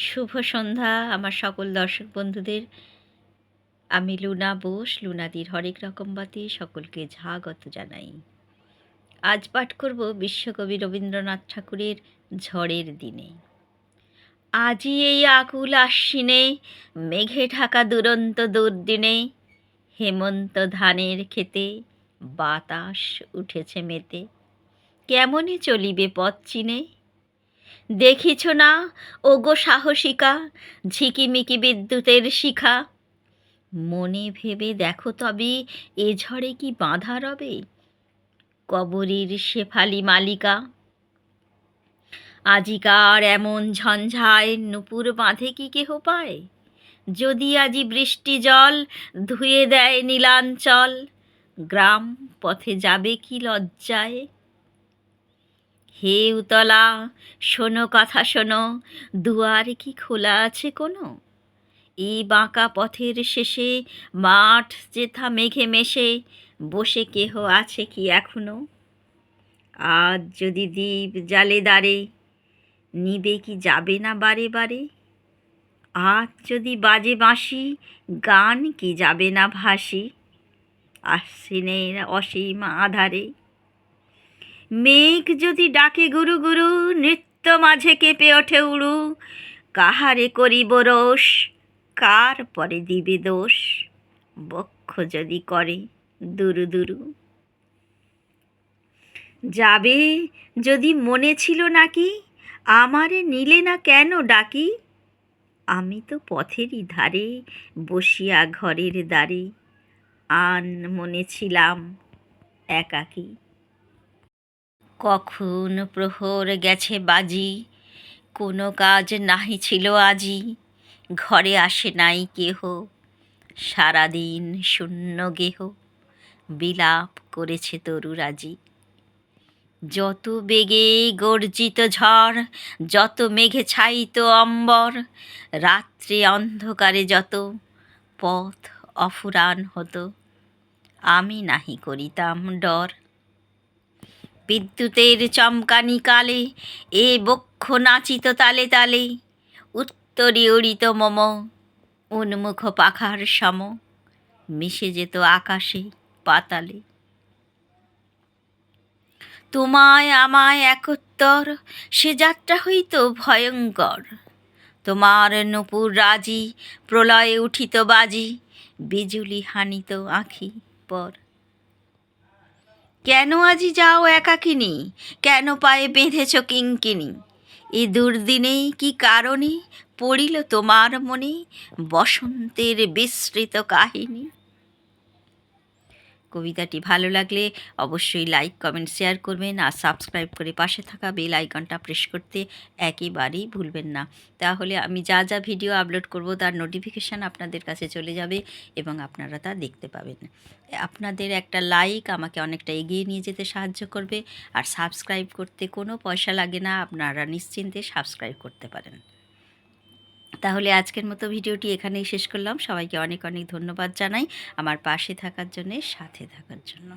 শুভ সন্ধ্যা আমার সকল দর্শক বন্ধুদের। আমি লুনা বোস, লুনাদির হরেক রকম বাতি সকলকে ঝাগত জানাই। আজ পাঠ করব বিশ্বকবি রবীন্দ্রনাথ ঠাকুরের ঝড়ের দিনে। আজি এই আকুল আশ্বিনে, মেঘে ঢাকা দুরন্ত দুর্দিনে, হেমন্ত ধানের খেতে বাতাস উঠেছে মেতে। কেমনই চলিবে পথ চিনে দেখিছ না? ওগো সাহসিকা, ঝিকিমিকি বিদ্যুতের শিখা। মনে ভেবে দেখো তবে এ ঝড়ে কি বাঁধা রবে? কবরীর শেফালি মালিকা। আজিকার এমন ঝঞ্ঝায় নুপুর বাঁধে কি কেহ পায়? যদি আজি বৃষ্টি জল ধুয়ে দেয় নীলাঞ্চল, গ্রাম পথে যাবে কি লজ্জায়? হে উতলা, শোনো কথা শোনো, দুয়ার কি খোলা আছে কোনো? এই বাঁকা পথের শেষে মাঠ যেথা মেঘে মেশে, বসে কেহ আছে কি এখনও? আজ যদি দ্বীপ জালে দাঁড়ে, নিবে কি যাবে না বারে বারে? আজ যদি বাজে বাঁশি, গান কি যাবে না ভাসি? আশ্বিনের অসীম আধারে মেঘ যদি ডাকে গুরু গুরু, নৃত্য মাঝে কেঁপে ওঠে উড়ু। কাহারে করিব রোষ? কার পরে দিবে দোষ? বক্ষ যদি করে দুরু দুরু। যাবে যদি মনে ছিল নাকি? আমারে নিলে না কেন ডাকি? আমি তো পথেরই ধারে বসিয়া ঘরের দ্বারে। আন মনে ছিলাম একাকী। কখন প্রহর গেছে বাজি? কোনো কাজ নাহি ছিল আজি। ঘরে আসে নাই কেহ। সারাদিন শূন্য গেহ। বিলাপ করেছে তরুরাজি যত বেগে গর্জিত ঝড়, যত মেঘে ছাইত অম্বর, রাত্রে অন্ধকারে যত পথ অফুরান হতো, আমি নাহি করিতাম ডর। বিদ্যুতের চমকানি কালে, এ বক্ষ নাচিত তালে তালে। উত্তরে উড়িত মম, উন্মুখ পাখার সম, মিশে যেত আকাশে পাতালে। তোমায় আমায় একত্তর, সে যাত্রা হইত ভয়ঙ্কর। তোমার নূপুর রাজি, প্রলয়ে উঠিত বাজি, বিজুলি হানিত আঁখি পর। কেন আজি যাও একাকিনী? কেন পায়ে বেঁধেছ কিঙ্কিনি? এ দুর্দিনেই কি কারণে পড়িল তোমার মনে বসন্তের বিস্তৃত কাহিনী? কবিতাটি ভালো লাগলে অবশ্যই লাইক কমেন্ট শেয়ার করবেন আর সাবস্ক্রাইব করে পাশে থাকা বেল আইকনটা প্রেস করতে একেবারেই ভুলবেন না। তাহলে আমি যা যা ভিডিও আপলোড করব তার নোটিফিকেশান আপনাদের কাছে চলে যাবে এবং আপনারা তা দেখতে পাবেন। আপনাদের একটা লাইক আমাকে অনেকটা এগিয়ে নিয়ে যেতে সাহায্য করবে আর সাবস্ক্রাইব করতে কোনো পয়সা লাগে না, আপনারা নিশ্চিন্তে সাবস্ক্রাইব করতে পারেন। তাহলে আজকের মতো ভিডিওটি এখানেই শেষ করলাম। সবাইকে অনেক অনেক ধন্যবাদ জানাই আমার পাশে থাকার জন্যে, সাথে থাকার জন্য।